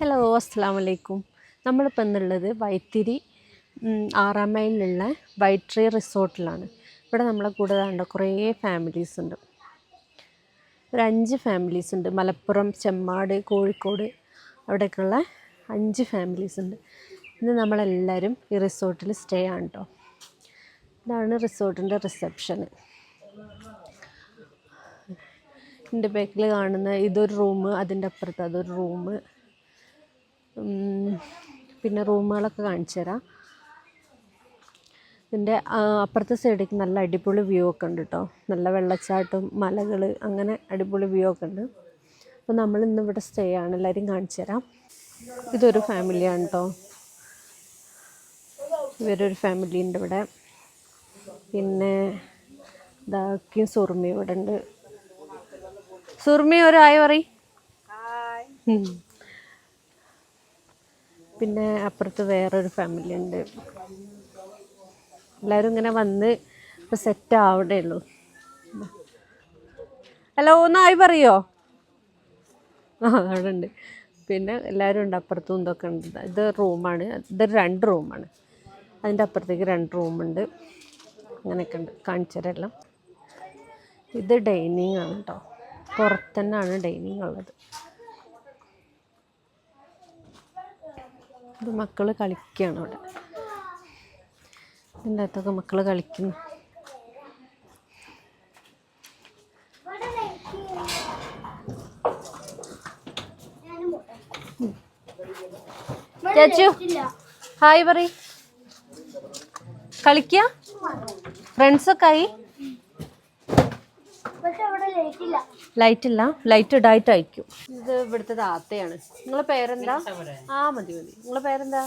Hello അസ്സാം വലൈക്കും നമ്മളിപ്പോൾ എന്നുള്ളത് വൈത്തിരി ആറാം മൈലിലുള്ള വൈട്രി റിസോർട്ടിലാണ്. ഇവിടെ നമ്മളെ കൂടെ കണ്ട കുറേ ഫാമിലീസ് ഉണ്ട്. ഒരു അഞ്ച് ഫാമിലീസ് ഉണ്ട്. മലപ്പുറം ചെമ്മാട് കോഴിക്കോട് അവിടെയൊക്കെയുള്ള അഞ്ച് ഫാമിലീസ് ഉണ്ട്. ഇന്ന് നമ്മളെല്ലാവരും ഈ റിസോർട്ടിൽ സ്റ്റേ ആണ് കേട്ടോ ഇതാണ് റിസോർട്ടിന്റെ റിസപ്ഷന് എന്റെ ബാക്കിൽ കാണുന്ന ഇതൊരു റൂം അതിന്റെ അപ്പുറത്ത് അതൊരു റൂം. പിന്നെ റൂമുകളൊക്കെ കാണിച്ചു തരാം. ഇതിന്റെ അപ്പുറത്തെ സൈഡിലേക്ക് നല്ല അടിപൊളി വ്യൂ ഒക്കെ ഉണ്ട് കേട്ടോ നല്ല വെള്ളച്ചാട്ടം മലകൾ അങ്ങനെ അടിപൊളി വ്യൂ ഒക്കെ ഉണ്ട്. അപ്പോൾ നമ്മൾ ഇന്ന് ഇവിടെ സ്റ്റേ ആണ്. എല്ലാവരും കാണിച്ചു തരാം. ഇതൊരു ഫാമിലിയാണ് കേട്ടോ ഇവരൊരു ഫാമിലി ഉണ്ട് ഇവിടെ. പിന്നെ ഇതാക്കിയും സുർമി ഇവിടെ ഉണ്ട്. സുർമി ഒരു ആയി പറ പിന്നെ അപ്പുറത്ത് വേറൊരു ഫാമിലി ഉണ്ട്. എല്ലാവരും ഇങ്ങനെ വന്ന് ഇപ്പം സെറ്റ് ആവണേ ഉള്ളൂ. ഹലോ ഒന്ന് ആയി പറയോ? ആ അവിടെ ഉണ്ട്. പിന്നെ എല്ലാവരും ഉണ്ട് അപ്പുറത്തും ഇതൊക്കെ ഉണ്ട്. ഇത് റൂമാണ് ഇത് രണ്ട് റൂമാണ് അതിന്റെ അപ്പുറത്തേക്ക് രണ്ട് റൂമുണ്ട് അങ്ങനെയൊക്കെ ഉണ്ട്. കാണിച്ചതെല്ലാം ഇത് ഡൈനിങ് ആണ് കേട്ടോ പുറത്തന്നെയാണ് ഡൈനിങ് ഉള്ളത്. ഇത് മക്കൾ കളിക്കുകയാണ് അവിടെ. ഇതിന്റെ അകത്തൊക്കെ മക്കൾ കളിക്കുന്നു. ചേച്ചു ഹായ് പറ കളിക്കുക ഫ്രണ്ട്സൊക്കെ ആയി? ലൈറ്റ് ഇല്ല ലൈറ്റ് ഇടായിട്ട് അയക്കും ഇത് ഇവിടുത്തെ താത്തയാണ്. നിങ്ങളെ പേരെന്താ? ആ മതി മതി. നിങ്ങളെ പേരെന്താ?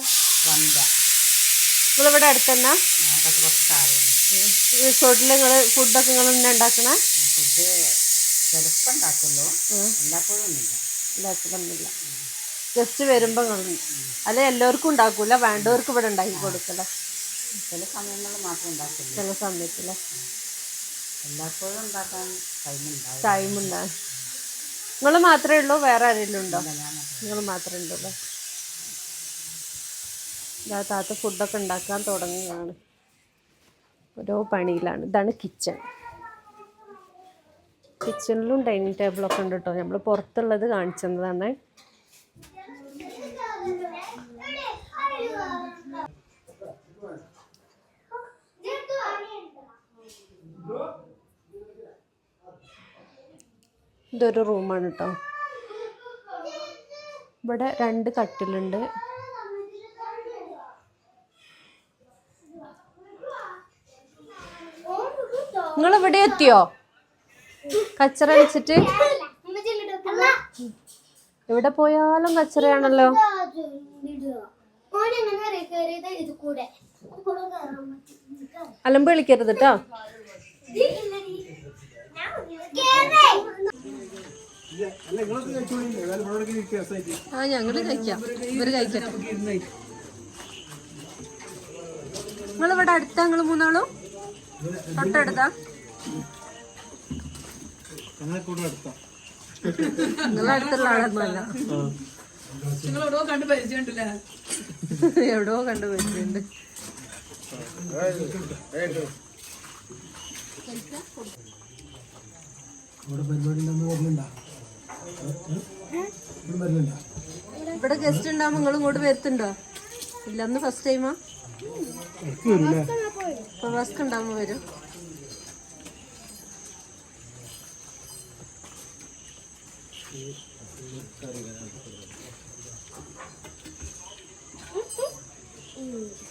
നിങ്ങളിവിടെ അടുത്തന്നെ റിസോർട്ടിൽ നിങ്ങൾ ഫുഡൊക്കെ നിങ്ങൾ തന്നെ ഉണ്ടാക്കണേ? ഫുഡ് ചിലപ്പോൾ ഉണ്ടാക്കുള്ളൂ. എല്ലാപ്പോഴും ഒന്നുമില്ല ഉണ്ടാക്കണമെന്നില്ല ജസ്റ്റ് വരുമ്പോൾ നിങ്ങൾ അല്ലെ എല്ലാവർക്കും ഉണ്ടാക്കൂല. വേണ്ടവർക്ക് ഇവിടെ ഉണ്ടാക്കി കൊടുക്കല. ചില സമയങ്ങളിൽ മാത്രം ഉണ്ടാക്കില്ല ചില സമയത്തില്ല എല്ലാപ്പോഴും ഉണ്ടാക്കാൻ ടൈമുണ്ടാവും ടൈം ഉണ്ടാകും നിങ്ങൾ മാത്രമേ ഉള്ളൂ? വേറെ ആരെങ്കിലും ഉണ്ടോ? നിങ്ങൾ മാത്രമേ ഉള്ളൂ. ഇതാ താത്ത ഫുഡൊക്കെ ഉണ്ടാക്കാൻ തുടങ്ങുകയാണ്. ഓരോ പണിയിലാണ്. ഇതാണ് കിച്ചൺ കിച്ചണിലും ഡൈനിങ് ടേബിളൊക്കെ ഉണ്ട് കേട്ടോ. നമ്മൾ പുറത്തുള്ളത് കാണിച്ചതാണ് ഇതൊരു റൂമാണ് കേട്ടോ ഇവിടെ രണ്ട് കട്ടിലുണ്ട്. നിങ്ങൾ ഇവിടെ എത്തിയോ? കച്ചറ വെച്ചിട്ട്? എവിടെ പോയാലും കച്ചറയാണല്ലോ. അലമ്പ് കളിക്കരുത് കേട്ടോ ആ ഞങ്ങൾ കഴിക്കാം. ഇവർ കഴിക്കട്ടെ. നിങ്ങളിവിടെ അടുത്താ നിങ്ങൾ മൂന്നാളും? തൊട്ടടുത്താ? നിങ്ങളെ അടുത്തുള്ള ആളൊന്നുമല്ല. നിങ്ങളെവിടോ കണ്ട് പരിചയമുണ്ട് എവിടെയോ കണ്ടു വരുന്നുണ്ട് ഇവിടെ ഗസ്റ്റ് ഉണ്ടാവും നിങ്ങൾ ഇങ്ങോട്ട് വരുത്തുണ്ടോ ഇല്ലെന്ന് ഫസ്റ്റ് ടൈമാ പ്രവാസ്ക്ക് ഉണ്ടാവുമ്പോ വരും Mm-hmm.